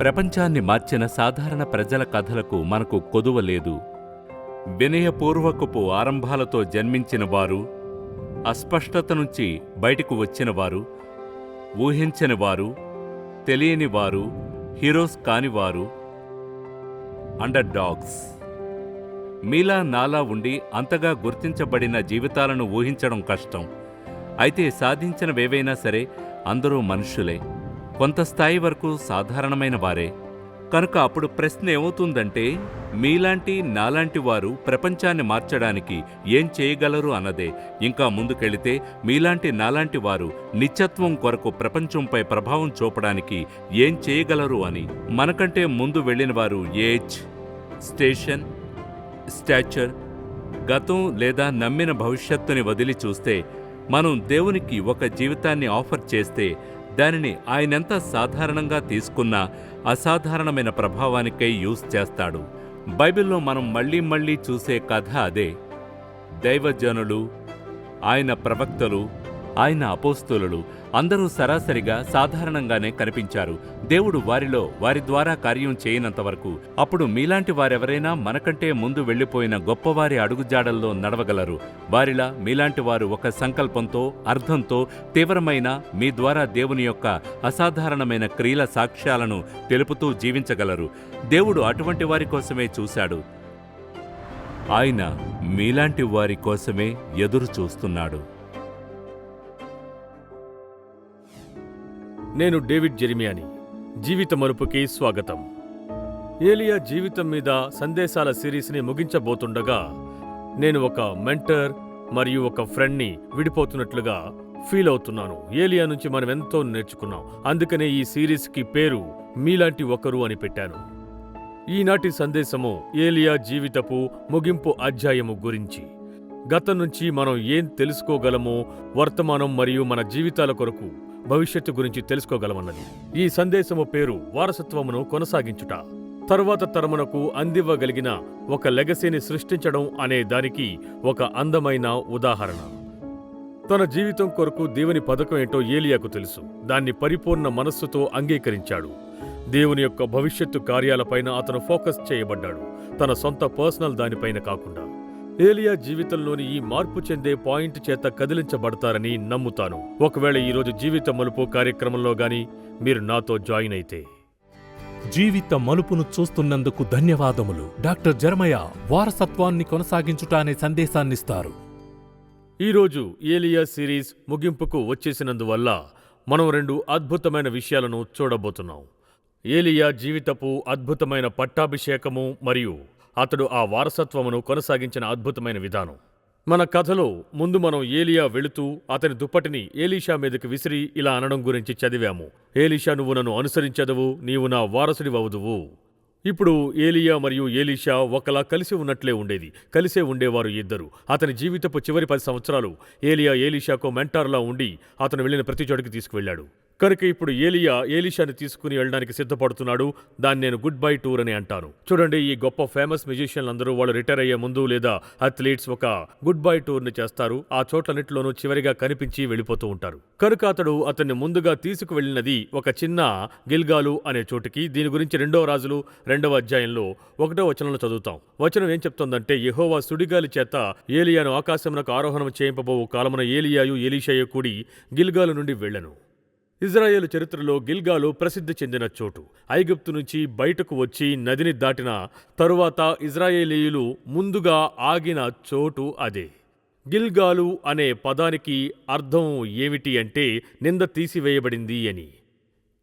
ప్రపంచాన్ని మార్చిన సాధారణ ప్రజల కథలకు మనకు కొదువ లేదు. వినయపూర్వకపు ఆరంభాలతో జన్మించిన వారు అస్పష్టత నుంచి బయటకు వచ్చినవారు ఊహించని వారు తెలియని వారు హీరోస్ కానివారు అండర్ డాగ్స్ మీలా నాలా ఉండి అంతగా గుర్తించబడిన జీవితాలను ఊహించడం కష్టం. అయితే సాధించినవేవైనా సరే అందరూ మనుషులే కొంత స్థాయి వరకు సాధారణమైన వారే. కనుక అప్పుడు ప్రశ్న ఏమవుతుందంటే మీలాంటి నాలాంటి వారు ప్రపంచాన్ని మార్చడానికి ఏం చేయగలరు అన్నదే. ఇంకా ముందుకెళితే మీలాంటి నాలాంటి వారు నిత్యత్వం కొరకు ప్రపంచంపై ప్రభావం చూపడానికి ఏం చేయగలరు అని. మనకంటే ముందు వెళ్ళిన వారు ఏజ్ స్టేషన్ స్టాచర్ గతం లేదా నమ్మిన భవిష్యత్తుని వదిలి చూస్తే మనం దేవునికి ఒక జీవితాన్ని ఆఫర్ చేస్తే దానిని ఆయనెంత సాధారణంగా తీసుకున్నా అసాధారణమైన ప్రభావానికై యూజ్ చేస్తాడు. బైబిల్లో మనం మళ్ళీ మళ్ళీ చూసే కథ అదే. దైవజనులు ఆయన ప్రవక్తలు ఆయన అపోస్తులు అందరూ సరాసరిగా సాధారణంగానే కనిపించారు. దేవుడు వారిలో వారి ద్వారా కార్యం చేయనంత వరకు అప్పుడు మీలాంటి వారెవరైనా మనకంటే ముందు వెళ్ళిపోయిన గొప్పవారి అడుగుజాడల్లో నడవగలరు. వారిలా మీలాంటి వారు ఒక సంకల్పంతో అర్థంతో తీవ్రమైన మీ ద్వారా దేవుని యొక్క అసాధారణమైన క్రియల సాక్ష్యాలను తెలుపుతూ జీవించగలరు. దేవుడు అటువంటి వారి కోసమే చూశాడు. ఆయన మీలాంటి వారి కోసమే ఎదురు చూస్తున్నాడు. నేను డేవిడ్ జెరిమియాని. జీవిత మరుపుకి స్వాగతం. ఏలియా జీవితం మీద సందేశాల సిరీస్ని ముగించబోతుండగా నేను ఒక మెంటర్ మరియు ఒక ఫ్రెండ్ని విడిపోతున్నట్లుగా ఫీల్ అవుతున్నాను. ఏలియా నుంచి మనం ఎంతో నేర్చుకున్నాం. అందుకనే ఈ సిరీస్కి పేరు మీలాంటి ఒకరు అని పెట్టాను. ఈనాటి సందేశము ఏలియా జీవితపు ముగింపు అధ్యాయము గురించి. గతం నుంచి మనం ఏం తెలుసుకోగలమో వర్తమానం మరియు మన జీవితాల కొరకు భవిష్యత్తు గురించి తెలుసుకోగలమన్నది. ఈ సందేశము పేరు వారసత్వమును కొనసాగించుట. తరువాత తరమునకు అందివ్వగలిగిన ఒక లెగసీని సృష్టించడం అనే దానికి ఒక అందమైన ఉదాహరణ. తన జీవితం కొరకు దేవుని పథకం ఏంటో ఏలియాకు తెలుసు. దాన్ని పరిపూర్ణ మనస్సుతో అంగీకరించాడు. దేవుని యొక్క భవిష్యత్తు కార్యాలపైన అతను ఫోకస్ చేయబడ్డాడు. తన సొంత పర్సనల్ దానిపైన కాకుండా. ఏలియా జీవితంలోని ఈ మార్పు చెందే పాయింట్ చేత కదిలించబడతారని నమ్ముతాను. ఒకవేళ ఈరోజు జీవిత మలుపు కార్యక్రమంలో గాని మీరు నాతో జాయిన్ అయితే. జీవిత మలుపును చూస్తున్నందుకు ధన్యవాదములు. డాక్టర్ జరమయ వారసత్వాన్ని కొనసాగించుట అనే సందేశాన్నిస్తారు. ఈరోజు ఏలియా సిరీస్ ముగింపుకు వచ్చేసినందువల్ల మనం రెండు అద్భుతమైన విషయాలను చూడబోతున్నాం. ఏలియా జీవితపు అద్భుతమైన పట్టాభిషేకము మరియు అతడు ఆ వారసత్వమును కొనసాగించిన అద్భుతమైన విధానం. మన కథలో ముందు మనం ఏలియా వెళుతూ అతని దుప్పటిని ఏలీషా మీదకి విసిరి ఇలా అనడం గురించి చదివాము. ఏలీషా నువ్వు నన్ను అనుసరించదవు నీవు నా వారసుడివవుదువు. ఇప్పుడు ఏలియా మరియు ఏలీషా ఒకలా కలిసి ఉన్నట్లే ఉండేది. కలిసే ఉండేవారు ఇద్దరు. అతని జీవితపు చివరి పది సంవత్సరాలు ఏలియా ఏలీషాకు మెంటార్లా ఉండి అతను వెళ్ళిన ప్రతి చోటికి తీసుకువెళ్ళాడు. కనుక ఇప్పుడు ఏలియా ఏలిషాని తీసుకుని వెళ్ళడానికి సిద్ధపడుతున్నాడు. దాన్ని నేను గుడ్ బై టూర్ అని అంటాను. చూడండి ఈ గొప్ప ఫేమస్ మ్యూజిషియన్లు అందరూ వాళ్ళు రిటైర్ అయ్యే ముందు లేదా అథ్లీట్స్ ఒక గుడ్ బై టూర్ని చేస్తారు. ఆ చోట్లన్నింటిలోనూ చివరిగా కనిపించి వెళ్ళిపోతూ ఉంటారు. కనుక అతడు అతన్ని ముందుగా తీసుకువెళ్ళినది ఒక చిన్న గిల్గాలు అనే చోటుకి. దీని గురించి రెండవ రాజులు రెండవ అధ్యాయంలో ఒకటో వచనంలో చదువుతాం. వచనం ఏం చెప్తోందంటే యహోవా సుడిగాలి చేత ఏలియాను ఆకాశమునకు ఆరోహణం చేయింపబోవు కాలమున ఏలియాయు ఎలీషాయు కూడి గిల్గాలు నుండి వెళ్ళను. ఇజ్రాయేలు చరిత్రలో గిల్గాలు ప్రసిద్ధి చెందిన చోటు. ఐగుప్తు నుంచి బయటకు వచ్చి నదిని దాటిన తరువాత ఇజ్రాయేలీయులు ముందుగా ఆగిన చోటు అదే. గిల్గాలు అనే పదానికి అర్థం ఏమిటి అంటే నింద తీసివేయబడింది అని.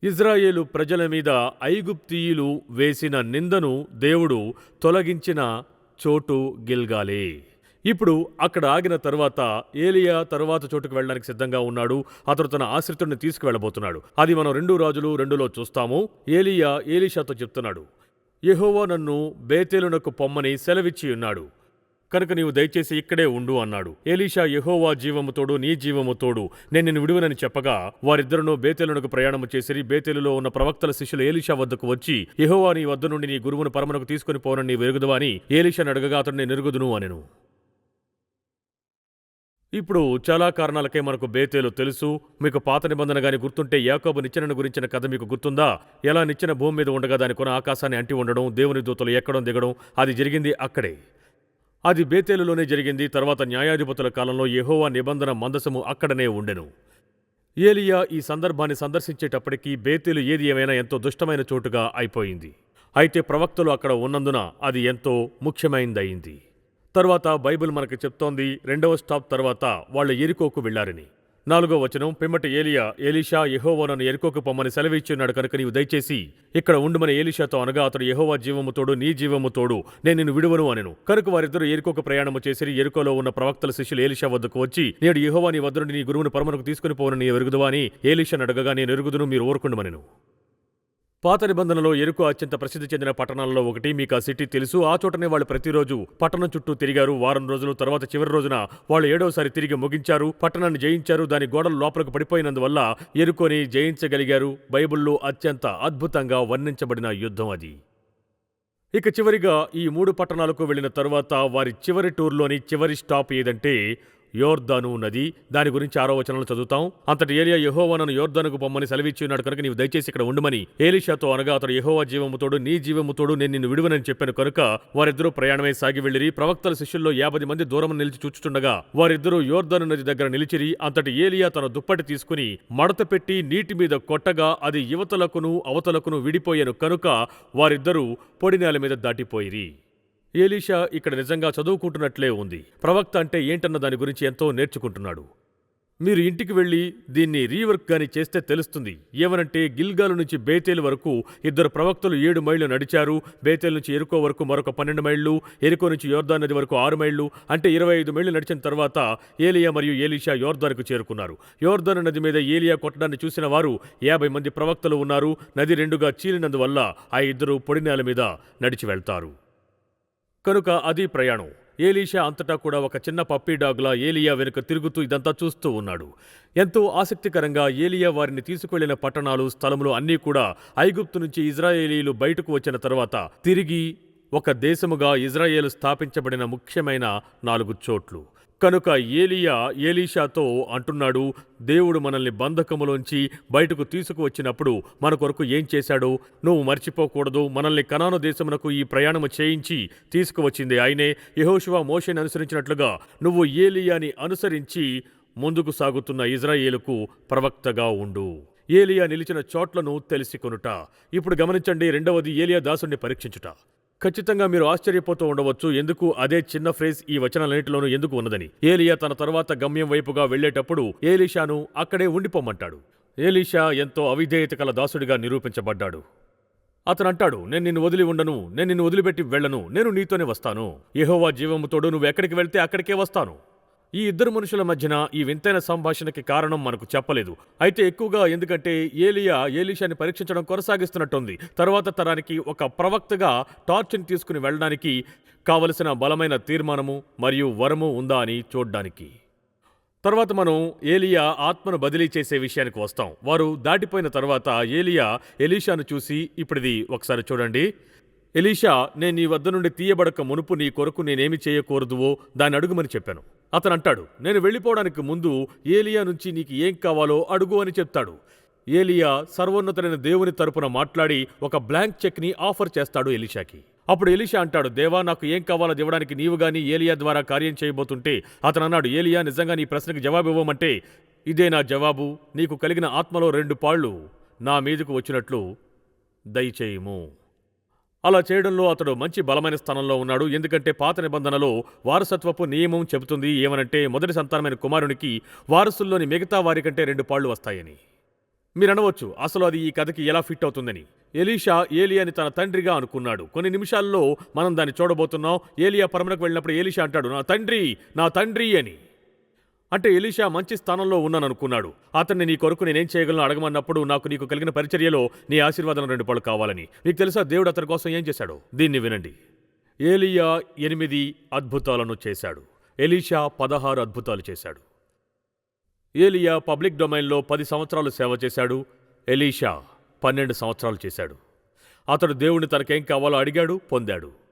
ఇజ్రాయేలు ప్రజల మీద ఐగుప్తీయులు వేసిన నిందను దేవుడు తొలగించిన చోటు గిల్గాలే. ఇప్పుడు అక్కడ ఆగిన తరువాత ఏలియా తరువాత చోటుకు వెళ్ళడానికి సిద్ధంగా ఉన్నాడు. అతడు తన ఆశ్రితుడిని తీసుకువెళ్ళబోతున్నాడు. అది మనం రెండు రాజులు రెండులో చూస్తాము. ఏలియా ఏలీషాతో చెప్తున్నాడు. యెహోవా నన్ను బేతేలునకు పొమ్మని సెలవిచ్చి ఉన్నాడు. కనుక నీవు దయచేసి ఇక్కడే ఉండు అన్నాడు. ఏలీషా యహోవా జీవముతోడు నీ జీవముతోడు నేను నిన్ను విడువనని చెప్పగా వారిద్దరును బేతేలునకు ప్రయాణము చేసిరి. బేతేలులో ఉన్న ప్రవక్తల శిష్యులు ఏలీషా వద్దకు వచ్చి యహోవా నీ వద్ద నుండి నీ గురువును పరమనకు తీసుకుని పోనని నీ అని ఏలీషాను అడగగా అతడిని నెరుగుదును అనెను. ఇప్పుడు చాలా కారణాలకే మనకు బేతేలు తెలుసు. మీకు పాత నిబంధన గాని గుర్తుంటే యాకోబు నిచ్చెనను గురించిన కథ మీకు గుర్తుందా? ఎలా నిచ్చెన భూమి మీద ఉండగా దాని కొన ఆకాశాన్ని అంటి ఉండడం దేవుని దూతలు ఎక్కడం దిగడం అది జరిగింది అక్కడే. అది బేతేలులోనే జరిగింది. తర్వాత న్యాయాధిపతుల కాలంలో యెహోవా నిబంధన మందసము అక్కడనే ఉండెను. ఏలియా ఈ సందర్భాన్ని సందర్శించేటప్పటికీ బేతేలు ఏది ఏమైనా ఎంతో దుష్టమైన చోటుగా అయిపోయింది. అయితే ప్రవక్తలు అక్కడ ఉన్నందున అది ఎంతో ముఖ్యమైనదయింది తర్వాత బైబిల్ మనకు చెప్తోంది రెండవ స్టాప్ తర్వాత వాళ్ళు ఎరుకోకు వెళ్ళారని నాలుగో వచనం పిమ్మటి ఏలియా ఎలీషా యెహోవాను ఎరుకోకు పొమ్మని సెలవిచ్చున్నాడు కనుక నీవు దయచేసి ఇక్కడ ఉండుమని ఏలీషాతో అనగా అతడు యహోవా జీవము తోడు నీ జీవము తోడు నేను నిన్ను విడువను అనెను. కనుక వారిద్దరూ ఎరుకోకు ప్రయాణము చేసి ఎరుకోలో ఉన్న ప్రవక్తల శిష్యులు ఏలీషా వద్దకు వచ్చి నేడు యహోవా నీ వద్ద నుండి నీ గురువును పరమనకు తీసుకుని పోవను నీ ఎరుగుదువా అని ఏలీషాను అడగగా నేను ఎరుగుదును మీరు ఊరుకుండమనెను. పాత నిబంధనలో ఎరుకు అత్యంత ప్రసిద్ధి చెందిన పట్టణాలలో ఒకటి. మీకు ఆ సిటీ తెలుసు. ఆ చోటనే వాళ్ళు ప్రతిరోజు పట్టణం చుట్టూ తిరిగారు. వారం రోజులు తర్వాత చివరి రోజున వాళ్ళు ఏడవసారి తిరిగి ముగించారు. పట్టణాన్ని జయించారు. దాని గోడలు లోపలికి పడిపోయినందువల్ల ఎరుకొని జయించగలిగారు. బైబిల్లో అత్యంత అద్భుతంగా వర్ణించబడిన యుద్ధం అది. ఇక చివరిగా ఈ మూడు పట్టణాలకు వెళ్ళిన తర్వాత వారి చివరి టూర్లోని చివరి స్టాప్ ఏదంటే యోర్ధను నది. దాని గురించి ఆరో వచనంలో చదువుతాం. అంతటి ఏలియా యహోవనను యోర్ధనుకు పొమ్మని సెలవిచ్చి ఉన్నాడు. కనుక నీవు దయచేసి ఇక్కడ ఉండమని. ఏలిషాతో అనగా అతడు యహోవా జీవముతోడు నీ జీవముతోడు నేను నిన్ను విడువనని చెప్పాను. కనుక వారిద్దరూ ప్రయాణమై సాగి వెళ్ళిరి. ప్రవక్తల శిష్యుల్లో యాభై మంది దూరం నిలిచి చూచుచుండగా వారిద్దరూ యోర్ధను నది దగ్గర నిలిచిరి. అంతటి ఏలియా తన దుప్పటి తీసుకుని మడత పెట్టి నీటి మీద కొట్టగా అది యువతలకును అవతలకును విడిపోయాను. కనుక వారిద్దరూ పొడినేల మీద దాటిపోయిరి. ఏలీషా ఇక్కడ నిజంగా చదువుకుంటున్నట్లే ఉంది. ప్రవక్త అంటే ఏంటన్న దాని గురించి ఎంతో నేర్చుకుంటున్నాడు. మీరు ఇంటికి వెళ్ళి దీన్ని రీవర్క్ గాని చేస్తే తెలుస్తుంది. ఏమనంటే గిల్గాలు నుంచి బేతేలు వరకు ఇద్దరు ప్రవక్తలు ఏడు మైళ్ళు నడిచారు. బేతేలు నుంచి ఎరుకో వరకు మరొక పన్నెండు మైళ్ళు ఎరుకో నుంచి యోర్దాన్ నది వరకు ఆరు మైళ్ళు అంటే ఇరవై ఐదు మైళ్ళు నడిచిన తర్వాత ఏలియా మరియు ఏలీషా యోర్దాన్కు చేరుకున్నారు. యోర్దాన్ నది మీద ఏలియా కొట్టడాన్ని చూసిన వారు యాభై మంది ప్రవక్తలు ఉన్నారు. నది రెండుగా చీలినందువల్ల ఆ ఇద్దరు పొడినేల మీద నడిచి వెళ్తారు. కనుక అది ప్రయాణం. ఏలీషా అంతటా కూడా ఒక చిన్న పప్పీ డాగ్లా ఏలియా వెనుక తిరుగుతూ ఇదంతా చూస్తూ ఉన్నాడు. ఎంతో ఆసక్తికరంగా ఏలియా వారిని తీసుకువెళ్ళిన పట్టణాలు స్థలములు అన్నీ కూడా ఐగుప్తు నుంచి ఇజ్రాయేలీలు బయటకు వచ్చిన తర్వాత తిరిగి ఒక దేశముగా ఇజ్రాయేలు స్థాపించబడిన ముఖ్యమైన నాలుగు చోట్లు. కనుక ఏలియా ఏలీషాతో అంటున్నాడు దేవుడు మనల్ని బంధకములోంచి బయటకు తీసుకువచ్చినప్పుడు మన కొరకు ఏం చేశాడో? నువ్వు మర్చిపోకూడదు మనల్ని కనాను దేశమునకు ఈ ప్రయాణము చేయించి తీసుకువచ్చింది ఆయనే. యెహోషువ మోషేని అనుసరించినట్లుగా నువ్వు ఏలియాని అనుసరించి ముందుకు సాగుతున్న ఇజ్రాయేలుకు ప్రవక్తగా ఉండు. ఏలియా నిలిచిన చోట్లను తెలిసి కొనుట ఇప్పుడు గమనించండి రెండవది ఏలియా దాసుని పరీక్షించుట. ఖచ్చితంగా మీరు ఆశ్చర్యపోతూ ఉండవచ్చు. ఎందుకు? అదే చిన్న ఫ్రేజ్ ఈ వచనాలన్నింటిలోనూ ఎందుకు ఉన్నదని. ఏలియా తన తర్వాత గమ్యం వైపుగా వెళ్ళేటప్పుడు ఏలీషాను అక్కడే ఉండిపోమంటాడు. ఏలీషా ఎంతో అవిధేయత కల దాసుడిగా నిరూపించబడ్డాడు. అతను అంటాడు నేను నిన్ను వదిలి ఉండను. నేను నిన్ను వదిలిపెట్టి వెళ్ళను. నేను నీతోనే వస్తాను. యెహోవా జీవముతోడు నువ్వు ఎక్కడికి వెళ్తే అక్కడికే వస్తాను. ఈ ఇద్దరు మనుషుల మధ్యన ఈ వింతైన సంభాషణకి కారణం మనకు చెప్పలేదు. అయితే ఎక్కువగా ఎందుకంటే ఏలియా ఏలీషాని పరీక్షించడం కొనసాగిస్తున్నట్టుంది. తర్వాత తరానికి ఒక ప్రవక్తగా టార్చ్ని తీసుకుని వెళ్ళడానికి కావలసిన బలమైన తీర్మానము మరియు వరము ఉందా అని చూడ్డానికి. తర్వాత మనం ఏలియా ఆత్మను బదిలీ చేసే విషయానికి వస్తాం. వారు దాటిపోయిన తర్వాత ఏలియా ఎలీషాను చూసి ఇప్పుడిది ఒకసారి చూడండి. ఎలీషా నేను నీ వద్ద నుండి తీయబడక మునుపు నీ కొరకు నేనేమి చేయకూడదువో దాన్ని అడుగుమని చెప్పాను. అతను అంటాడు నేను వెళ్ళిపోవడానికి ముందు ఏలియా నుంచి నీకు ఏం కావాలో అడుగు అని చెప్తాడు. ఏలియా సర్వోన్నతుడైన దేవుని తరపున మాట్లాడి ఒక బ్లాంక్ చెక్ని ఆఫర్ చేస్తాడు ఎలీషాకి. అప్పుడు ఎలీషా అంటాడు దేవా నాకు ఏం కావాలో ఇవ్వడానికి నీవు గాని ఏలియా ద్వారా కార్యం చేయబోతుంటే అతను అన్నాడు ఏలియా నిజంగా నీ ప్రశ్నకి జవాబు ఇవ్వమంటే ఇదే నా జవాబు నీకు కలిగిన ఆత్మలో రెండు పాళ్ళు నా మీదకు వచ్చినట్లు దయచేయము. అలా చేయడంలో అతడు మంచి బలమైన స్థానంలో ఉన్నాడు. ఎందుకంటే పాత నిబంధనలో వారసత్వపు నియమం చెబుతుంది. ఏమనంటే మొదటి సంతానమైన కుమారునికి వారసుల్లోని మిగతా వారికంటే రెండు పాళ్ళు వస్తాయని. మీరు అనవచ్చు అసలు అది ఈ కథకి ఎలా ఫిట్ అవుతుందని. ఎలీషా ఏలియాని తన తండ్రిగా అనుకున్నాడు. కొన్ని నిమిషాల్లో మనం దాన్ని చూడబోతున్నాం. ఏలియా పరమలకు వెళ్ళినప్పుడు ఏలీషా అంటాడు నా తండ్రి నా తండ్రి అని. అంటే ఎలీషా మంచి స్థానంలో ఉన్నాననుకున్నాడు. అతన్ని నీ కొరకు నేనేం చేయగలను అడగమన్నప్పుడు నాకు నీకు కలిగిన పరిచర్యలో నీ ఆశీర్వాదం రెండు పళ్ళు కావాలని. నీకు తెలుసా దేవుడు అతని కోసం ఏం చేశాడు? దీన్ని వినండి. ఏలియా ఎనిమిది అద్భుతాలను చేశాడు. ఎలీషా పదహారు అద్భుతాలు చేశాడు. ఏలియా పబ్లిక్ డొమైన్లో పది సంవత్సరాలు సేవ చేశాడు. ఎలీషా పన్నెండు సంవత్సరాలు చేశాడు. అతడు దేవుణ్ణి తనకేం కావాలో అడిగాడు పొందాడు.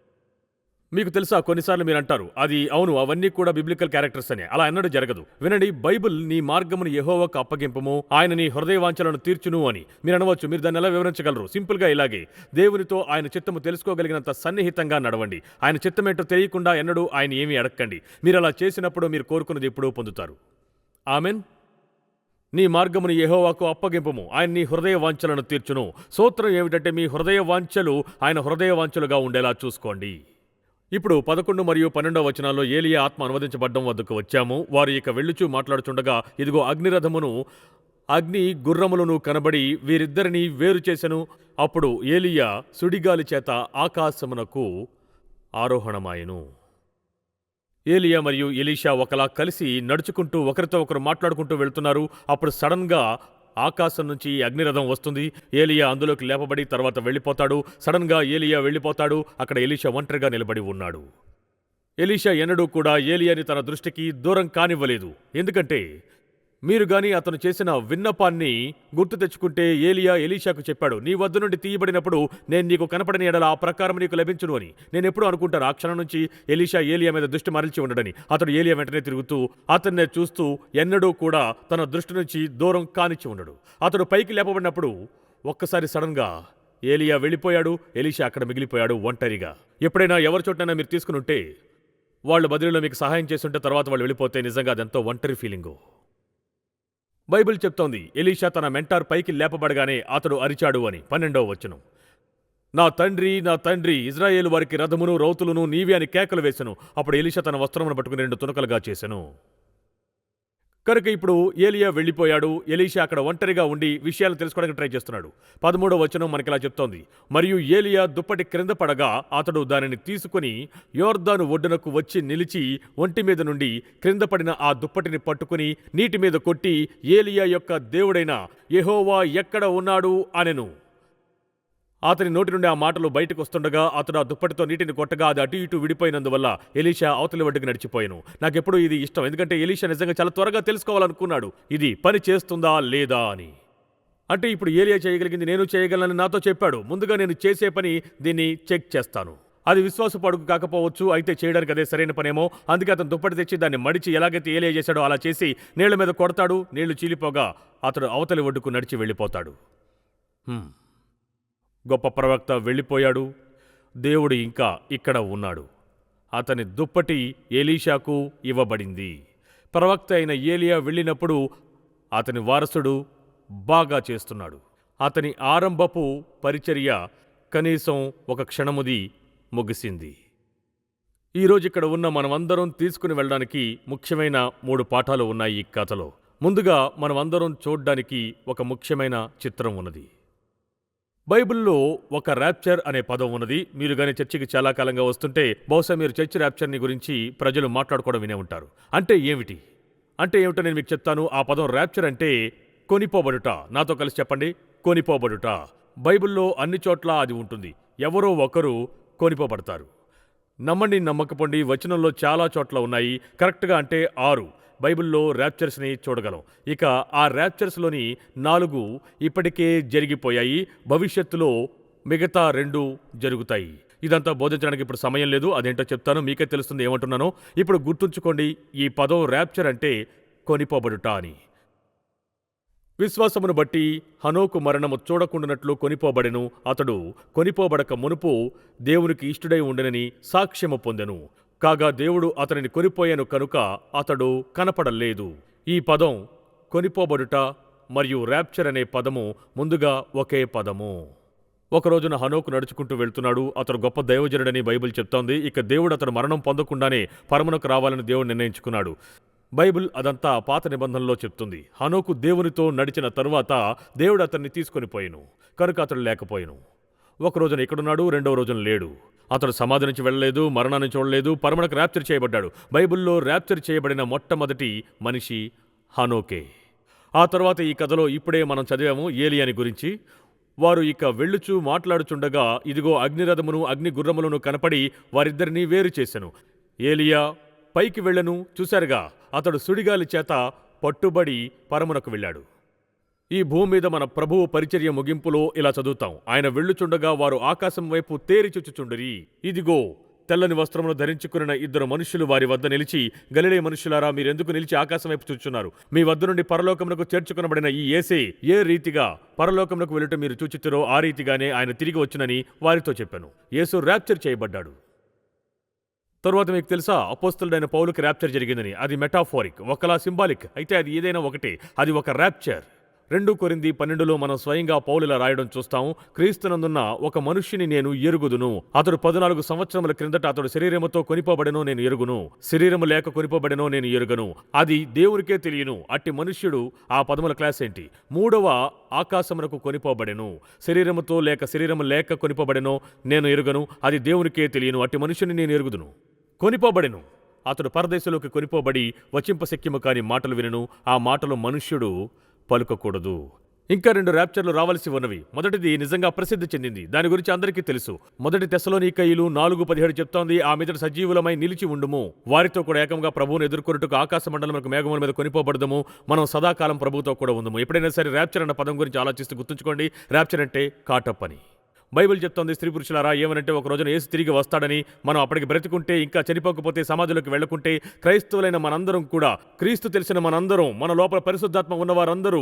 మీకు తెలుసా కొన్నిసార్లు మీరు అంటారు అది అవును అవన్నీ కూడా బిబ్లికల్ క్యారెక్టర్స్ అని. అలా అన్నడు జరగదు. వినండి బైబుల్ నీ మార్గమును యహోవకు అప్పగింపము ఆయన నీ హృదయవాంఛలను తీర్చును అని. మీరు అనవచ్చు మీరు దాన్ని ఎలా వివరించగలరు? సింపుల్గా ఇలాగే. దేవునితో ఆయన చిత్తము తెలుసుకోగలిగినంత సన్నిహితంగా నడవండి. ఆయన చిత్తమేంటో తెలియకుండా ఎన్నడూ ఆయన ఏమీ అడగండి మీరు అలా చేసినప్పుడు మీరు కోరుకున్నది ఎప్పుడూ పొందుతారు. ఆమెన్. నీ మార్గమును యహోవాకు అప్పగింపము ఆయన నీ హృదయ వాంఛలను తీర్చును. సూత్రం ఏమిటంటే మీ హృదయ వాంఛలు ఆయన హృదయ వాంఛలుగా ఉండేలా చూసుకోండి. ఇప్పుడు పదకొండు మరియు పన్నెండవ వచనాల్లో ఏలియా ఆత్మ అనువదించబడ్డం వద్దకు వచ్చాము. వారు ఇక వెళ్ళుచూ మాట్లాడుచుండగా ఇదిగో అగ్నిరథమును అగ్ని గుర్రములను కనబడి వీరిద్దరిని వేరు చేసెను. అప్పుడు ఏలియా సుడిగాలి చేత ఆకాశమునకు ఆరోహణమాయెను. ఏలియా మరియు ఎలీషా ఒకలా కలిసి నడుచుకుంటూ ఒకరితో ఒకరు మాట్లాడుకుంటూ వెళ్తున్నారు. అప్పుడు సడన్గా ఆకాశం నుంచి అగ్నిరథం వస్తుంది. ఏలియా అందులోకి లేపబడి తర్వాత వెళ్ళిపోతాడు. సడన్గా ఏలియా వెళ్ళిపోతాడు. అక్కడ ఎలీషా ఒంటరిగా నిలబడి ఉన్నాడు. ఎలీషా ఎన్నడూ కూడా ఏలియాని తన దృష్టికి దూరం కానివ్వలేదు. ఎందుకంటే మీరు గాని అతను చేసిన విన్నపాన్ని గుర్తు తెచ్చుకుంటే ఏలియా ఎలీషాకు చెప్పాడు నీ వద్ద నుండి తీయబడినప్పుడు నేను నీకు కనపడని ఎడల ఆ ప్రకారం నీకు లభించును అని. నేను ఎప్పుడు అనుకుంటాను ఆ క్షణం నుంచి ఎలీషా ఏలియా మీద దృష్టి మరల్చి ఉండడని. అతడు ఏలియా వెంటనే తిరుగుతూ అతన్నే చూస్తూ ఎన్నడూ కూడా తన దృష్టి నుంచి దూరం కానిచ్చి ఉండడు. అతడు పైకి లేపబడినప్పుడు ఒక్కసారి సడన్గా ఏలియా వెళ్ళిపోయాడు ఎలీషా అక్కడ మిగిలిపోయాడు ఒంటరిగా. ఎప్పుడైనా ఎవరి చోటనైనా మీరు తీసుకుని ఉంటే వాళ్ళు బదిలీలో మీకు సహాయం చేస్తుంటే తర్వాత వాళ్ళు వెళ్ళిపోతే నిజంగా అదెంతో ఒంటరి ఫీలింగు. బైబిల్ చెప్తోంది ఎలీషా తన మెంటార్ పైకి లేపబడగానే అతడు అరిచాడు అని పన్నెండవ వచనం. నా తండ్రి నా తండ్రి ఇజ్రాయేల్ వారికి రథమును రౌతులను నీవి అని కేకలు వేసెను. అప్పుడు ఎలీషా తన వస్త్రమును పట్టుకుని రెండు తునకలుగా చేశాను కనుక ఇప్పుడు ఏలియా వెళ్ళిపోయాడు. ఎలీషా అక్కడ ఒంటరిగా ఉండి విషయాలు తెలుసుకోవడానికి ట్రై చేస్తున్నాడు. పదమూడవ వచనం మనకి ఇలా చెప్తోంది. మరియు ఏలియా దుప్పటి క్రింద పడగా అతడు దానిని తీసుకుని యోర్దాను ఒడ్డునకు వచ్చి నిలిచి ఒంటి మీద నుండి క్రింద పడిన ఆ దుప్పటిని పట్టుకుని నీటి మీద కొట్టి ఏలియా యొక్క దేవుడైన ఎహోవా ఎక్కడ ఉన్నాడు అనెను. అతని నోటి నుండి ఆ మాటలు బయటకు వస్తుండగా అతడు ఆ దుప్పటితో నీటిని కొట్టగా అది అటు ఇటు విడిపోయినందువల్ల ఎలీషా అవతలి ఒడ్డుకు నడిచిపోయాను. నాకెప్పుడు ఇది ఇష్టం. ఎందుకంటే ఎలీషా నిజంగా చాలా త్వరగా తెలుసుకోవాలనుకున్నాడు. ఇది పని చేస్తుందా లేదా అని. అంటే ఇప్పుడు ఏలియా చేయగలిగింది నేను చేయగలనని నాతో చెప్పాడు. ముందుగా నేను చేసే పని దీన్ని చెక్ చేస్తాను. అది విశ్వాసపు అడుగు కాకపోవచ్చు అయితే చేయడానికి అదే సరైన పనేమో. అందుకే అతను దుప్పటి తెచ్చి దాన్ని మడిచి ఎలాగైతే ఏలియా చేశాడో అలా చేసి నీళ్ళ మీద కొడతాడు. నీళ్ళు చీలిపోగా అతడు అవతలి ఒడ్డుకు నడిచి వెళ్ళిపోతాడు. హ్మ్. గొప్ప ప్రవక్త వెళ్ళిపోయాడు. దేవుడు ఇంకా ఇక్కడ ఉన్నాడు. అతని దుప్పటి ఏలీషాకు ఇవ్వబడింది. ప్రవక్త అయిన ఏలియా వెళ్ళినప్పుడు అతని వారసుడు బాగా చేస్తున్నాడు. అతని ఆరంభపు పరిచర్య కనీసం ఒక క్షణముది ముగిసింది. ఈరోజు ఇక్కడ ఉన్న మనమందరం తీసుకుని వెళ్ళడానికి ముఖ్యమైన మూడు పాఠాలు ఉన్నాయి ఈ కథలో. ముందుగా మనమందరం చూడ్డానికి ఒక ముఖ్యమైన చిత్రం ఉన్నది. బైబిల్లో ఒక ర్యాప్చర్ అనే పదం ఉన్నది. మీరు కానీ చర్చికి చాలా కాలంగా వస్తుంటే బహుశా మీరు చర్చ్ ర్యాప్చర్ని గురించి ప్రజలు మాట్లాడుకోవడం వినే ఉంటారు. అంటే ఏమిటి? అంటే ఏమిటో నేను మీకు చెప్తాను. ఆ పదం ర్యాప్చర్ అంటే కొనిపోబడుట. నాతో కలిసి చెప్పండి. కొనిపోబడుట. బైబిల్లో అన్ని చోట్ల అది ఉంటుంది. ఎవరో ఒకరు కొనిపోబడతారు. నమ్మండి నమ్మకపోండి వచనంలో చాలా చోట్ల ఉన్నాయి. కరెక్ట్గా అంటే ఆరు. బైబిల్లో ర్యాప్చర్స్ని చూడగలం. ఇక ఆ ర్యాప్చర్స్లోని నాలుగు ఇప్పటికే జరిగిపోయాయి. భవిష్యత్తులో మిగతా రెండు జరుగుతాయి. ఇదంతా బోధించడానికి ఇప్పుడు సమయం లేదు. అదేంటో చెప్తాను. మీకే తెలుస్తుంది ఏమంటున్నానో. ఇప్పుడు గుర్తుంచుకోండి ఈ పదం ర్యాప్చర్ అంటే కొనిపోబడుట అని. విశ్వాసమును బట్టి హనోకు మరణము చూడకుండానట్లు కొనిపోబడెను. అతడు కొనిపోబడక మునుపు దేవునికి ఇష్టుడై ఉండనని సాక్ష్యము పొందెను. కాగా దేవుడు అతనిని కొనిపోయాను కనుక అతడు కనపడలేదు. ఈ పదం కొనిపోబడుట మరియు ర్యాప్చర్ అనే పదము ముందుగా ఒకే పదము. ఒక రోజున హనోకు నడుచుకుంటూ వెళ్తున్నాడు. అతడు గొప్ప దైవజనుడని బైబిల్ చెప్తోంది. ఇక దేవుడు అతడు మరణం పొందకుండానే పరమునకు రావాలని దేవుడు నిర్ణయించుకున్నాడు. బైబిల్ అదంతా పాత నిబంధనలో చెప్తుంది. హనోకు దేవునితో నడిచిన తరువాత దేవుడు అతన్ని తీసుకొని పోయిను. కనుక అతడు లేకపోయాను. ఒక రోజున ఇక్కడున్నాడు రెండవ రోజున లేడు. అతడు సమాధి నుంచి వెళ్ళలేదు మరణాన్ని చూడలేదు పరమణకు ర్యాప్చర్ చేయబడ్డాడు. బైబిల్లో ర్యాప్చర్ చేయబడిన మొట్టమొదటి మనిషి హనోకే. ఆ తర్వాత ఈ కథలో ఇప్పుడే మనం చదివాము ఏలియాని గురించి. వారు ఇక వెళ్ళుచూ మాట్లాడుచుండగా ఇదిగో అగ్నిరథమును అగ్ని గుర్రములను కనపడి వారిద్దరినీ వేరు చేశాను ఏలియా పైకి వెళ్ళను చూశారుగా అతడు సుడిగాలి చేత పట్టుబడి పరమునకు వెళ్ళాడు. ఈ భూమి మీద మన ప్రభువు పరిచర్య ముగింపులో ఇలా చదువుతాం. ఆయన వెళ్ళుచుండగా వారు ఆకాశం వైపు తేరిచుచుచుండరి ఇదిగో తెల్లని వస్త్రమును ధరించుకున్న ఇద్దరు మనుషులు వారి వద్ద నిలిచి గలిలే మనుషులారా మీరెందుకు నిలిచి ఆకాశం వైపు చూచున్నారు మీ వద్ద నుండి పరలోకమునకు చేర్చుకునబడిన ఈ ఏసే ఏ రీతిగా పరలోకమునకు వెళ్ళటం మీరు చూచితురో ఆ రీతిగానే ఆయన తిరిగి వచ్చునని వారితో చెప్పాను. యేసు ర్యాప్చర్ చేయబడ్డాడు. తరువాత మీకు తెలుసా అపోస్తులుడైన పౌలుకి ర్యాప్చర్ జరిగిందని. అది మెటాఫోరిక్ ఒకలా సింబాలిక్. అయితే అది ఏదైనా ఒకటే. అది ఒక ర్యాప్చర్. రెండు కొరింది పన్నెండులో మనం స్వయంగా పౌలిలా రాయడం చూస్తాం క్రీస్తునందున్న ఒక మనుష్యుని నేను ఎరుగుదును. అతడు పద్నాలుగు సంవత్సరముల క్రిందట అతడు శరీరముతో కొనిపోబడనో నేను ఎరుగును. శరీరము లేక కొనిపోబడెనో నేను ఎరుగను. అది దేవునికే తెలియను. అట్టి మనుష్యుడు ఆ పదముల క్లాస్ ఏంటి? మూడవ ఆకాశమునకు కొనిపోబడెను. శరీరముతో లేక శరీరము లేక కొనిపోబడెనో నేను ఎరుగను. అది దేవునికే తెలియను. అట్టి మనుష్యుని నేను ఎరుగుదును. కొనిపోబడెను. అతడు పరదేశంలోకి కొనిపోబడి వచింపశక్యము కాని మాటలు వినను. ఆ మాటలు మనుష్యుడు పలుకకూడదు. ఇంకా రెండు ర్యాప్చర్లు రావాల్సి ఉన్నవి. మొదటిది నిజంగా ప్రసిద్ధి చెందింది. దాని గురించి అందరికీ తెలుసు. మొదటి తెసలోనికయ్యులు నాలుగు పదిహేడు చెప్తోంది. ఆ మీద సజీవులమై నిలిచి ఉండుము. వారితో కూడా ఏకంగా ప్రభువును ఎదుర్కొన్నట్టుకు ఆకాశ మండలం మేఘముల మీద కొనిపోబడదము. మనం సదాకాలం ప్రభువుతో కూడా ఉందము. ఎప్పుడైనా సరే ర్యాప్చర్ అన్న పదం గురించి ఆలోచిస్తూ గుర్తుంచుకోండి. ర్యాప్చర్ అంటే కాటప్ అని బైబిల్ చెప్తోంది స్త్రీ పురుషులారా ఏమనంటే ఒక రోజున ఏసు తిరిగి వస్తాడని మనం అప్పటికి బ్రతికుంటే ఇంకా చనిపోకపోతే సమాజంలోకి వెళ్ళకుంటే క్రైస్తవులైన మనందరం కూడా క్రీస్తు తెలిసిన మనందరం మన లోపల పరిశుద్ధాత్మ ఉన్నవారందరూ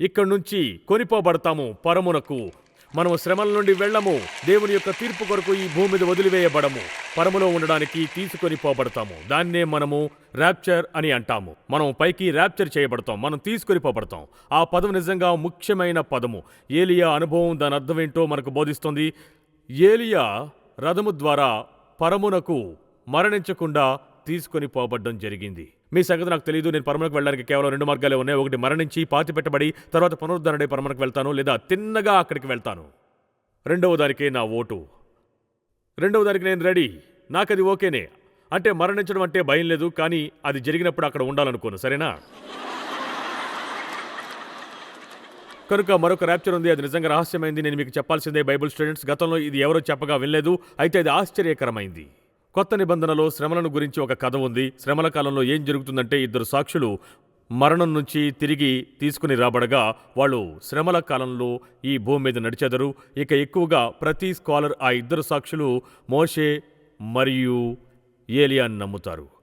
ఇక్కడి నుంచి కొనిపోబడతాము పరమునకు. మనము శ్రమల నుండి వెళ్ళము. దేవుని యొక్క తీర్పు కొరకు ఈ భూమి మీద వదిలివేయబడము. పరములో ఉండడానికి తీసుకొని పోబడతాము. దాన్నే మనము ర్యాప్చర్ అని అంటాము. మనం పైకి ర్యాప్చర్ చేయబడతాం. మనం తీసుకొని పోబడతాం. ఆ పదం నిజంగా ముఖ్యమైన పదము. ఏలియా అనుభవం దాని అర్థం ఏంటో మనకు బోధిస్తుంది. ఏలియా రథము ద్వారా పరమునకు మరణించకుండా తీసుకొని పోబడ్డం జరిగింది. మీ సంగతి నాకు తెలియదు నేను పరమలకు వెళ్ళడానికి కేవలం రెండు మార్గాలే ఉన్నాయి. ఒకటి మరణించి పాతి పెట్టబడి తర్వాత పునరుద్ధరణే పరమలకు వెళ్తాను లేదా తిన్నగా అక్కడికి వెళ్తాను. రెండవ దానికే నా ఓటు. రెండవ దానికి నేను రెడీ. నాకు అది ఓకేనే. అంటే మరణించడం అంటే భయం లేదు కానీ అది జరిగినప్పుడు అక్కడ ఉండాలనుకోను. సరేనా? కనుక మరొక ర్యాప్చర్ ఉంది. అది నిజంగా రహస్యమైంది. నేను మీకు చెప్పాల్సిందే బైబిల్ స్టూడెంట్స్. గతంలో ఇది ఎవరో చెప్పగా వినలేదు. అయితే అది ఆశ్చర్యకరమైంది. కొత్త నిబంధనలో శ్రమలను గురించి ఒక కథ ఉంది. శ్రమల కాలంలో ఏం జరుగుతుందంటే ఇద్దరు సాక్షులు మరణం నుంచి తిరిగి తీసుకుని రాబడగా వాళ్ళు శ్రమల కాలంలో ఈ భూమి మీద నడిచెదరు. ఇక ఎక్కువగా ప్రతి స్కాలర్ ఆ ఇద్దరు సాక్షులు మోషే మరియు ఏలియాని నమ్ముతారు.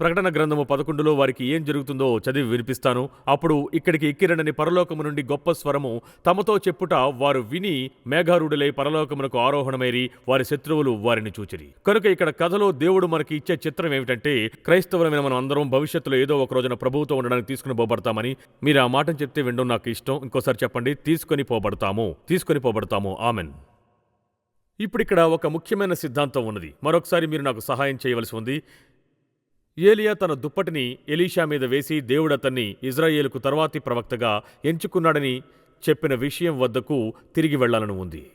ప్రకటన గ్రంథము పదకొండులో వారికి ఏం జరుగుతుందో చదివి వినిపిస్తాను. అప్పుడు ఇక్కడికి ఎక్కిరనని పరలోకము నుండి గొప్ప స్వరము తమతో చెప్పుట వారు విని మేఘారుడులై పరలోకమునకు ఆరోహణమైరి వారి శత్రువులు వారిని చూచిరి. కనుక ఇక్కడ కథలో దేవుడు మనకి ఇచ్చే చిత్రం ఏమిటంటే క్రైస్తవులమైన మనం అందరం భవిష్యత్తులో ఏదో ఒక రోజున ప్రభువుతో ఉండడానికి తీసుకుని పోబడతామని మీరు ఆ మాటను చెప్తే వినడం నాకు ఇష్టం. ఇంకోసారి చెప్పండి తీసుకొని పోబడతాము తీసుకొని పోబడతాము. ఆమెన్. ఇప్పుడు ఇక్కడ ఒక ముఖ్యమైన సిద్ధాంతం ఉన్నది. మరొకసారి మీరు నాకు సహాయం చేయవలసి ఉంది. ఏలియా తన దుప్పటిని ఎలీషా మీద వేసి దేవుడు అతన్ని ఇజ్రాయేలుకు తర్వాతి ప్రవక్తగా ఎంచుకున్నాడని చెప్పిన విషయం వద్దకు తిరిగి వెళ్ళాలని ఉంది.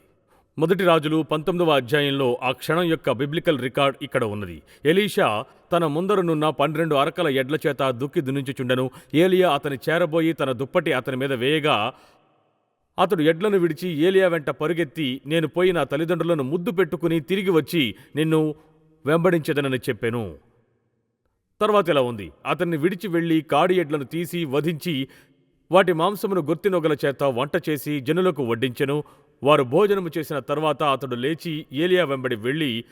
మొదటి రాజులు పంతొమ్మిదవ అధ్యాయంలో ఆ క్షణం యొక్క బిబ్లికల్ రికార్డ్ ఇక్కడ ఉన్నది. ఎలీషా తన ముందరనున్న పన్నెండు అరకల ఎడ్ల చేత దుక్కి దునించుచుండెను ఏలియా అతని చేరబోయి తన దుప్పటి అతని మీద వేయగా అతడు ఎడ్లను విడిచి ఏలియా వెంట పరుగెత్తి నేను పోయి నా తల్లిదండ్రులను ముద్దు పెట్టుకుని తిరిగి వచ్చి నిన్ను వెంబడించదనని చెప్పాను. తర్వాత ఇలా ఉంది? అతన్ని విడిచి వెళ్ళి కాడి ఎడ్లను తీసి వధించి వాటి మాంసమును గుర్తినొగల చేత వంట చేసి జనులకు వడ్డించెను. వారు భోజనము చేసిన తర్వాత అతడు లేచి ఏలియా వెంబడి వెళ్ళి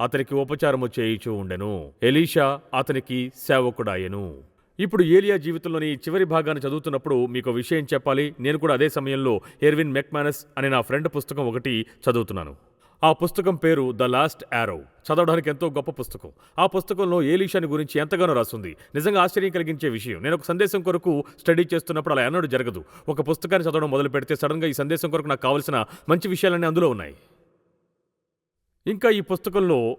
అతనికి ఉపచారము చేయిచూ ఉండెను. ఎలీషా అతనికి సేవకుడాయెను. ఇప్పుడు ఏలియా జీవితంలోని చివరి భాగాన్ని చదువుతున్నప్పుడు మీకు విషయం చెప్పాలి. నేను కూడా అదే సమయంలో ఎర్విన్ మెక్మానస్ అనే నా ఫ్రెండ్ పుస్తకం ఒకటి చదువుతున్నాను. ఆ పుస్తకం పేరు ద లాస్ట్ యారో చదవడానికి ఎంతో గొప్ప పుస్తకం. ఆ పుస్తకంలో ఏలీషాని గురించి ఎంతగానో రాస్తుంది నిజంగా ఆశ్చర్యం కలిగించే విషయం. నేను ఒక సందేశం కొరకు స్టడీ చేస్తున్నప్పుడు అలా ఎన్నడూ జరగదు. ఒక పుస్తకాన్ని చదవడం మొదలు పెడితే సడన్గా ఈ సందేశం కొరకు నాకు కావలసిన మంచి విషయాలన్నీ అందులో ఉన్నాయి. ఇంకా ఈ పుస్తకంలో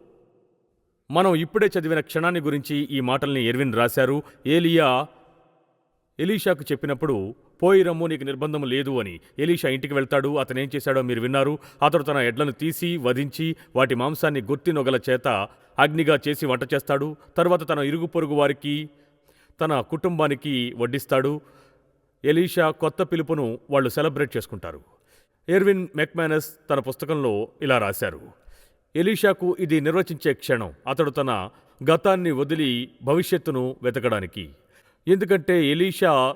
మనం ఇప్పుడే చదివిన క్షణాన్ని గురించి ఈ మాటల్ని ఎర్విన్ రాశారు. ఏలియా ఎలీషాకు చెప్పినప్పుడు పోయి రమ్ము నీకు నిర్బంధం లేదు అని ఎలీషా ఇంటికి వెళ్తాడు. అతను ఏం చేశాడో మీరు విన్నారు. అతడు తన ఎడ్లను తీసి వధించి వాటి మాంసాన్ని గుర్తి నొగల చేత అగ్నిగా చేసి వంట చేస్తాడు. తర్వాత తన ఇరుగు పొరుగు వారికి తన కుటుంబానికి వడ్డిస్తాడు. ఎలీషా కొత్త పిలుపును వాళ్ళు సెలబ్రేట్ చేసుకుంటారు. ఎర్విన్ మెక్మానస్ తన పుస్తకంలో ఇలా రాశారు. ఎలీషాకు ఇది నిర్వచించే క్షణం. అతడు తన గతాన్ని వదిలి భవిష్యత్తును వెతకడానికి. ఎందుకంటే ఎలీషా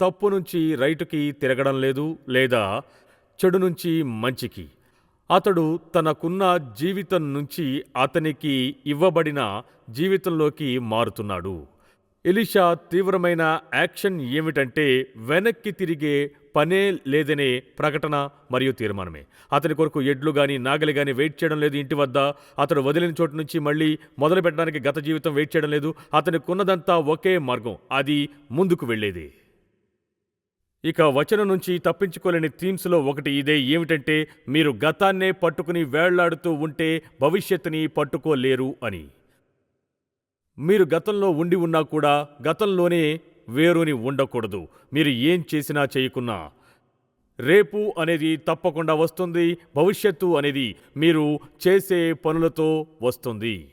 తప్పు నుంచి రైటుకి తిరగడం లేదు లేదా చెడు నుంచి మంచికి. అతడు తనకున్న జీవితం నుంచి అతనికి ఇవ్వబడిన జీవితంలోకి మారుతున్నాడు. ఎలిషా తీవ్రమైన యాక్షన్ ఏమిటంటే వెనక్కి తిరిగే పనే లేదనే ప్రకటన మరియు తీర్మానమే. అతని కొరకు ఎడ్లు కానీ నాగలి కానీ వెయిట్ చేయడం లేదు ఇంటి వద్ద. అతడు వదిలిన చోటు నుంచి మళ్ళీ మొదలు పెట్టడానికి గత జీవితం వెయిట్ చేయడం లేదు. అతనికి ఉన్నదంతా ఒకే మార్గం అది ముందుకు వెళ్ళేది. ఇక వచనం నుంచి తప్పించుకోలేని థీమ్స్లో ఒకటి ఇదే ఏమిటంటే మీరు గతాన్నే పట్టుకుని వేళ్ళాడుతూ ఉంటే భవిష్యత్తుని పట్టుకోలేరు అని. మీరు గతంలో ఉండి ఉన్నా కూడా గతంలోనే వేరుని ఉండకూడదు. మీరు ఏం చేసినా చేయకున్నా. రేపు అనేది తప్పకుండా వస్తుంది. భవిష్యత్తు అనేది మీరు చేసే పనులతో వస్తుంది.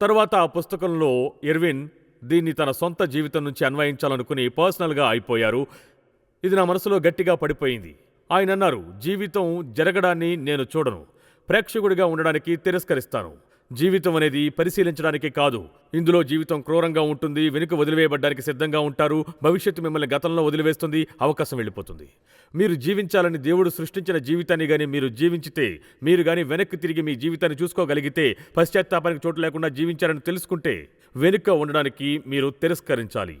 తర్వాత ఆ పుస్తకంలో ఎర్విన్ దీన్ని తన సొంత జీవితం నుంచి అన్వయించాలనుకుని పర్సనల్గా అయిపోయారు. ఇది నా మనసులో గట్టిగా పడిపోయింది. ఆయన అన్నారు జీవితం జరగడాన్ని నేను చూడను. ప్రేక్షకుడిగా ఉండడానికి తిరస్కరిస్తాను. జీవితం అనేది పరిశీలించడానికి కాదు. ఇందులో జీవితం క్రూరంగా ఉంటుంది వెనుక వదిలివేయబడ్డానికి సిద్ధంగా ఉంటారు భవిష్యత్తు మిమ్మల్ని గతంలో వదిలివేస్తుంది అవకాశం వెళ్ళిపోతుంది. మీరు జీవించాలని దేవుడు సృష్టించిన జీవితాన్ని కానీ మీరు జీవించితే మీరు కానీ వెనక్కి తిరిగి మీ జీవితాన్ని చూసుకోగలిగితే పశ్చాత్తాపానికి చోటు లేకుండా జీవించాలని తెలుసుకుంటే వెనుక ఉండడానికి మీరు తిరస్కరించాలి.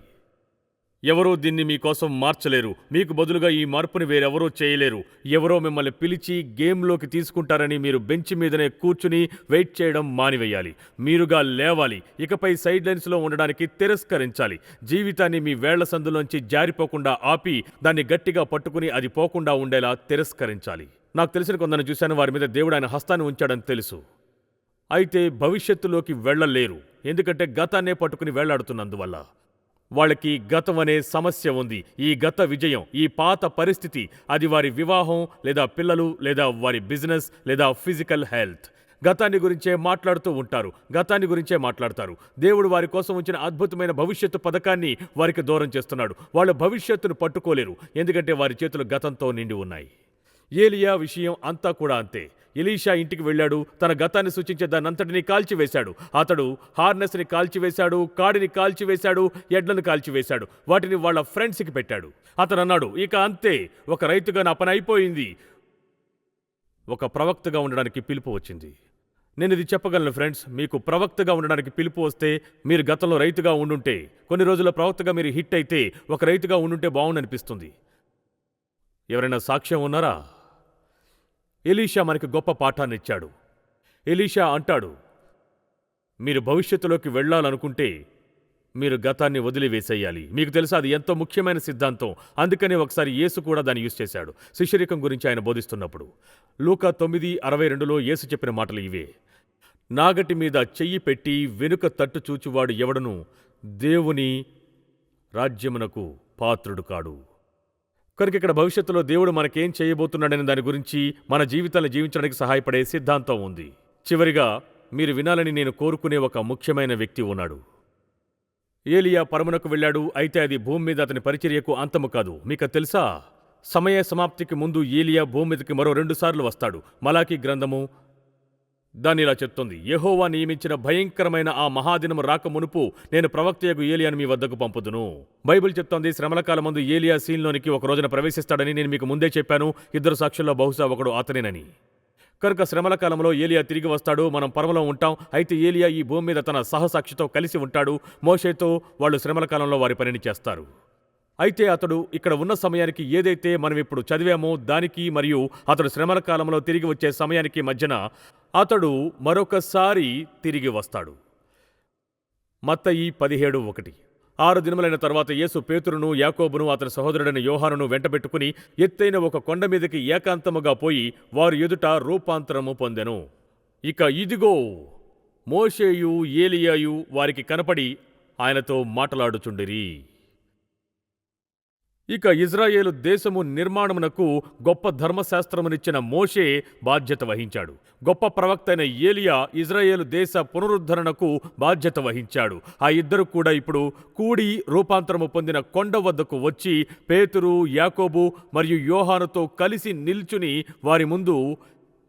ఎవరూ దీన్ని మీకోసం మార్చలేరు. మీకు బదులుగా ఈ మార్పుని వేరెవరూ చేయలేరు. ఎవరో మిమ్మల్ని పిలిచి గేమ్లోకి తీసుకుంటారని మీరు బెంచ్ మీదనే కూర్చుని వెయిట్ చేయడం మానివేయాలి. మీరుగా లేవాలి. ఇకపై సైడ్ లైన్స్లో ఉండడానికి తిరస్కరించాలి. జీవితాన్ని మీ వేళ్ళ సందులోంచి జారిపోకుండా ఆపి దాన్ని గట్టిగా పట్టుకుని అది పోకుండా ఉండేలా తిరస్కరించాలి. నాకు తెలిసిన కొందరిని చూశాను. వారి మీద దేవుడు ఆయన హస్తాన్ని ఉంచాడని తెలుసు. అయితే భవిష్యత్తులోకి వెళ్ళలేరు. ఎందుకంటే గతాన్నే పట్టుకుని వేళ్ళాడుతున్నందువల్ల. వాళ్ళకి గతం అనే సమస్య ఉంది. ఈ గత విజయం ఈ పాత పరిస్థితి అది వారి వివాహం లేదా పిల్లలు లేదా వారి బిజినెస్ లేదా ఫిజికల్ హెల్త్. గతాన్ని గురించే మాట్లాడుతూ ఉంటారు. గతాన్ని గురించే మాట్లాడతారు. దేవుడు వారి కోసం ఉంచిన అద్భుతమైన భవిష్యత్తు పథకాన్ని వారికి దూరం చేస్తున్నాడు. వాళ్ళు భవిష్యత్తును పట్టుకోలేరు. ఎందుకంటే వారి చేతులు గతంతో నిండి ఉన్నాయి. ఏలియా విషయం అంతా కూడా అంతే. ఎలీషా ఇంటికి వెళ్ళాడు తన గతాన్ని సూచించే దానంతటిని కాల్చివేశాడు. అతడు హార్నెస్ని కాల్చివేశాడు కాడిని కాల్చివేశాడు ఎడ్లను కాల్చివేశాడు వాటిని వాళ్ళ ఫ్రెండ్స్కి పెట్టాడు. అతను అన్నాడు ఇక అంతే ఒక రైతుగా నా పని అయిపోయింది. ఒక ప్రవక్తగా ఉండడానికి పిలుపు వచ్చింది. నేను ఇది చెప్పగలను ఫ్రెండ్స్ మీకు ప్రవక్తగా ఉండడానికి పిలుపు వస్తే మీరు గతంలో రైతుగా ఉండుంటే కొన్ని రోజుల ప్రవక్తగా మీరు హిట్ అయితే ఒక రైతుగా ఉండుంటే బాగుండనిపిస్తుంది ఎవరైనా సాక్ష్యం ఉన్నారా? ఎలీషా మనకి గొప్ప పాఠాన్నిచ్చాడు. ఎలీషా అంటాడు మీరు భవిష్యత్తులోకి వెళ్ళాలనుకుంటే మీరు గతాన్ని వదిలివేసేయాలి. మీకు తెలుసా అది ఎంతో ముఖ్యమైన సిద్ధాంతం. అందుకనే ఒకసారి యేసు కూడా దాన్ని యూజ్ చేశాడు శిష్యరికం గురించి ఆయన బోధిస్తున్నప్పుడు. లూకా తొమ్మిది అరవై రెండులో యేసు చెప్పిన మాటలు ఇవే. నాగటి మీద చెయ్యి పెట్టి వెనుక తట్టు చూచువాడు ఎవడను దేవుని రాజ్యమునకు పాత్రుడు కాడు. కనుక ఇక్కడ భవిష్యత్తులో దేవుడు మనకేం చేయబోతున్నాడనే దాని గురించి మన జీవితాన్ని జీవించడానికి సహాయపడే సిద్ధాంతం ఉంది. చివరిగా మీరు వినాలని నేను కోరుకునే ఒక ముఖ్యమైన వ్యక్తి ఉన్నాడు. ఏలియా పరమునకు వెళ్ళాడు అయితే అది భూమి మీద అతని పరిచర్యకు అంతము కాదు. మీకు తెలుసా? సమయ సమాప్తికి ముందు ఏలియా భూమి మీదకి మరో రెండు సార్లు వస్తాడు. మలాకి గ్రంథము దాన్ని ఇలా చెప్తుంది యహోవా నియమించిన భయంకరమైన ఆ మహాదినము రాక మునుపు నేను ప్రవక్తయకు ఏలియాను మీ వద్దకు పంపుదును. బైబిల్ చెప్తోంది శ్రమల కాలం ముందు ఏలియా సీన్లోనికి ఒక రోజున ప్రవేశిస్తాడని నేను మీకు ముందే చెప్పాను ఇద్దరు సాక్షుల్లో బహుశా ఒకడు అతనేనని. కనుక శ్రమల కాలంలో ఏలియా తిరిగి వస్తాడు మనం పరమలో ఉంటాం అయితే ఏలియా ఈ భూమి మీద తన సహసాక్షితో కలిసి ఉంటాడు మోషేతో వాళ్ళు శ్రమల కాలంలో వారి పనిని చేస్తారు. అయితే అతడు ఇక్కడ ఉన్న సమయానికి ఏదైతే మనం ఇప్పుడు చదివామో దానికి మరియు అతడు శ్రమల కాలంలో తిరిగి వచ్చే సమయానికి మధ్యన అతడు మరొకసారి తిరిగి వస్తాడు. మత్తయి పదిహేడు ఒకటి. ఆరు దినములైన తర్వాత యేసు పేతురును యాకోబును అతని సహోదరుడైన యోహానును వెంటబెట్టుకుని ఎత్తైన ఒక కొండ మీదకి ఏకాంతముగా పోయి వారి ఎదుట రూపాంతరము పొందెను. ఇక ఇదిగో మోషేయు ఏలియాయు వారికి కనపడి ఆయనతో మాట్లాడుచుండిరి. ఇక ఇజ్రాయేలు దేశము నిర్మాణమునకు గొప్ప ధర్మశాస్త్రమునిచ్చిన మోషే బాధ్యత వహించాడు. గొప్ప ప్రవక్త అయిన ఏలియా ఇజ్రాయేలు దేశ పునరుద్ధరణకు బాధ్యత వహించాడు. ఆ ఇద్దరు కూడా ఇప్పుడు కూడి రూపాంతరము పొందిన కొండ వద్దకు వచ్చి పేతురు యాకోబు మరియు యోహానుతో కలిసి నిల్చుని వారి ముందు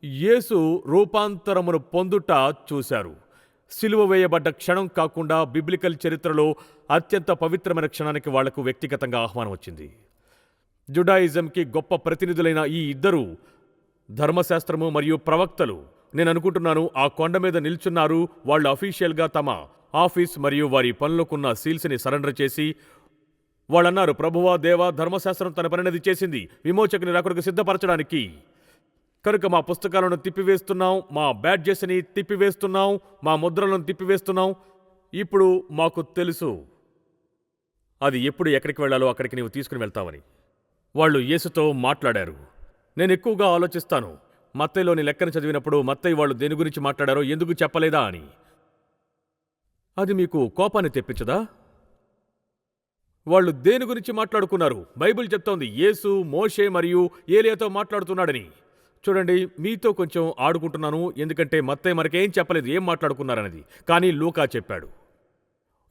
యేసు రూపాంతరమును పొందుట చూశారు. సిలువ వేయబడ్డ క్షణం కాకుండా బిబ్లికల్ చరిత్రలో అత్యంత పవిత్రమైన క్షణానికి వాళ్ళకు వ్యక్తిగతంగా ఆహ్వానం వచ్చింది. జుడాయిజంకి గొప్ప ప్రతినిధులైన ఈ ఇద్దరు ధర్మశాస్త్రము మరియు ప్రవక్తలు నేను అనుకుంటున్నాను ఆ కొండ మీద నిల్చున్నారు వాళ్ళు అఫీషియల్గా తమ ఆఫీస్ మరియు వారి పనులకున్న సీల్స్ని సరెండర్ చేసి వాళ్ళన్నారు ప్రభువా దేవా ధర్మశాస్త్రం తన పనినది చేసింది విమోచకుని రాకుడికి సిద్ధపరచడానికి కనుక మా పుస్తకాలను తిప్పివేస్తున్నాం మా బ్యాడ్జెస్ని తిప్పివేస్తున్నాం మా ముద్రలను తిప్పివేస్తున్నాం ఇప్పుడు మాకు తెలుసు. అది ఎప్పుడు ఎక్కడికి వెళ్ళాలో అక్కడికి నీవు తీసుకుని వెళ్తావని. వాళ్ళు యేసుతో మాట్లాడారు. నేను ఎక్కువగా ఆలోచిస్తాను. మత్తయ్యలోని లెక్కను చదివినప్పుడు మత్తయ్య వాళ్ళు దేని గురించి మాట్లాడారో ఎందుకు చెప్పలేదా అని. అది మీకు కోపాన్ని తెప్పించదా? వాళ్ళు దేని గురించి మాట్లాడుకున్నారు? బైబిల్ చెప్తోంది యేసు మోషే మరియు ఏలియాతో మాట్లాడుతున్నాడని. చూడండి మీతో కొంచెం ఆడుకుంటున్నాను ఎందుకంటే మత్తయ్య మనకేం చెప్పలేదు ఏం మాట్లాడుకున్నారనేది. కానీ లూకా చెప్పాడు.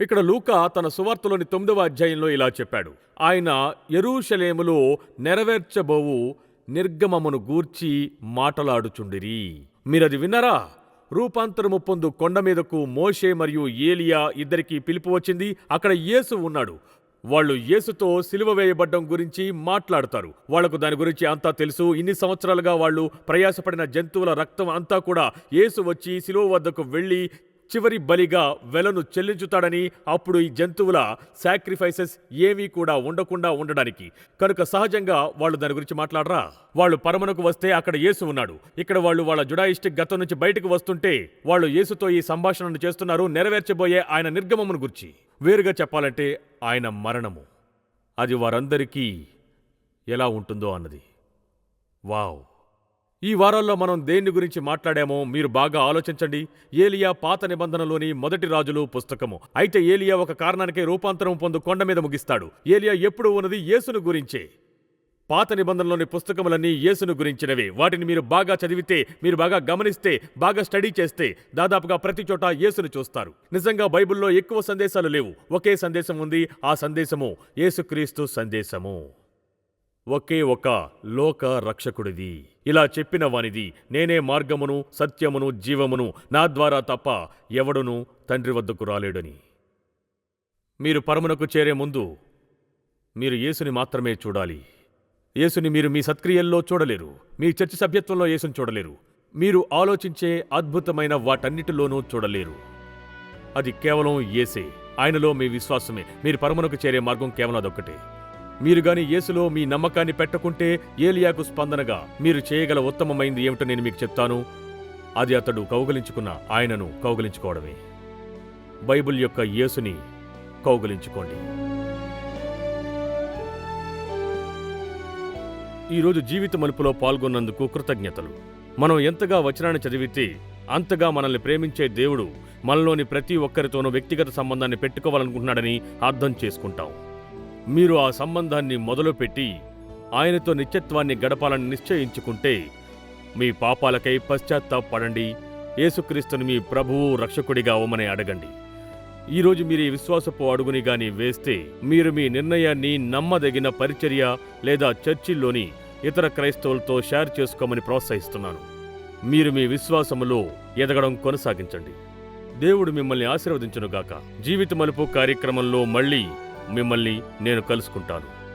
ఇక్కడ లూకా తన సువార్తలోని తొమ్మిదవ అధ్యాయంలో ఇలా చెప్పాడు. ఆయన ఎరూషలేములో నెరవేర్చబోవు నిర్గమమును గూర్చి మాటలాడుచుండిరి. మీరది విన్నారా? రూపాంతరము పొందు కొండ మీదకు మోషే మరియు ఏలియా ఇద్దరికీ పిలుపు వచ్చింది. అక్కడ యేసు ఉన్నాడు. వాళ్ళు యేసుతో సిలువ వేయబడ్డం గురించి మాట్లాడతారు. వాళ్ళకు దాని గురించి అంతా తెలుసు. ఇన్ని సంవత్సరాలుగా వాళ్ళు ప్రయాసపడిన జంతువుల రక్తం అంతా కూడా యేసు వచ్చి సిలువ వద్దకు వెళ్ళి చివరి బలిగా వెలను చెల్లించుతాడని అప్పుడు ఈ జంతువుల సాక్రిఫైసెస్ ఏమీ కూడా ఉండకుండా ఉండడానికి. కనుక సహజంగా వాళ్ళు దాని గురించి మాట్లాడరా? వాళ్ళు పరమనకు వస్తే అక్కడ యేసు ఉన్నాడు. ఇక్కడ వాళ్ళు వాళ్ళ జుడాయిస్టిక్ గతం నుంచి బయటకు వస్తుంటే వాళ్ళు యేసుతో ఈ సంభాషణను చేస్తున్నారు. నెరవేర్చబోయే ఆయన నిర్గమమును గురించి. వేరుగా చెప్పాలంటే ఆయన మరణము. అది వారందరికీ ఎలా ఉంటుందో అన్నది. వావ్! ఈ వారాల్లో మనం దేన్ని గురించి మాట్లాడామో మీరు బాగా ఆలోచించండి. ఏలియా పాత నిబంధనలోని మొదటి రాజులు పుస్తకము. అయితే ఏలియా ఒక కారణానికే రూపాంతరం పొందు కొండ మీద ముగిస్తాడు. ఏలియా ఎప్పుడు ఉన్నది యేసును గురించే. పాత నిబంధనలోని పుస్తకములన్నీ యేసును గురించినవే. వాటిని మీరు బాగా చదివితే మీరు బాగా గమనిస్తే బాగా స్టడీ చేస్తే దాదాపుగా ప్రతి చోట యేసును చూస్తారు. నిజంగా బైబిల్లో ఎక్కువ సందేశాలు లేవు. ఒకే సందేశం ఉంది. ఆ సందేశము యేసుక్రీస్తు సందేశము. ఒకే ఒక లోక రక్షకుడిది. ఇలా చెప్పిన వానిది నేనే మార్గమును సత్యమును జీవమును నా ద్వారా తప్ప ఎవడును తండ్రి వద్దకు రాలేడని. మీరు పరమునకు చేరే ముందు మీరు యేసుని మాత్రమే చూడాలి. యేసుని మీరు మీ సత్క్రియల్లో చూడలేరు. మీ చర్చి సభ్యత్వంలో యేసుని చూడలేరు. మీరు ఆలోచించే అద్భుతమైన వాటన్నిటిలోనూ చూడలేరు. అది కేవలం యేసే. ఆయనలో మీ విశ్వాసమే. మీరు పరమునకు చేరే మార్గం కేవలం అదొక్కటే. మీరు గాని యేసులో మీ నమ్మకాన్ని పెట్టకుంటే ఏలియాకు స్పందనగా మీరు చేయగల ఉత్తమమైంది ఏమిటో నేను మీకు చెప్తాను. అది అతడు కౌగలించుకున్న ఆయనను కౌగలించుకోవడమే. బైబిల్ యొక్క యేసుని కౌగలించుకోండి. ఈరోజు జీవిత మలుపులో పాల్గొన్నందుకు కృతజ్ఞతలు. మనం ఎంతగా వచనాన్ని చదివితే అంతగా మనల్ని ప్రేమించే దేవుడు మనలోని ప్రతి ఒక్కరితోనూ వ్యక్తిగత సంబంధాన్ని పెట్టుకోవాలనుకుంటున్నాడని అర్థం చేసుకుంటాం. మీరు ఆ సంబంధాన్ని మొదలుపెట్టి ఆయనతో నిత్యత్వాన్ని గడపాలని నిశ్చయించుకుంటే మీ పాపాలకై పశ్చాత్తాపడండి యేసుక్రీస్తుని మీ ప్రభువు రక్షకుడిగా అవ్వమని అడగండి. ఈరోజు మీరు ఈ విశ్వాసపు అడుగుని గాని వేస్తే మీరు మీ నిర్ణయాన్ని నమ్మదగిన పరిచర్య లేదా చర్చిల్లోని ఇతర క్రైస్తవులతో షేర్ చేసుకోమని ప్రోత్సహిస్తున్నాను. మీరు మీ విశ్వాసములో ఎదగడం కొనసాగించండి. దేవుడు మిమ్మల్ని ఆశీర్వదించునుగాక. జీవిత మలుపు కార్యక్రమంలో మళ్ళీ మిమ్మల్ని నేను కలుసుకుంటాను.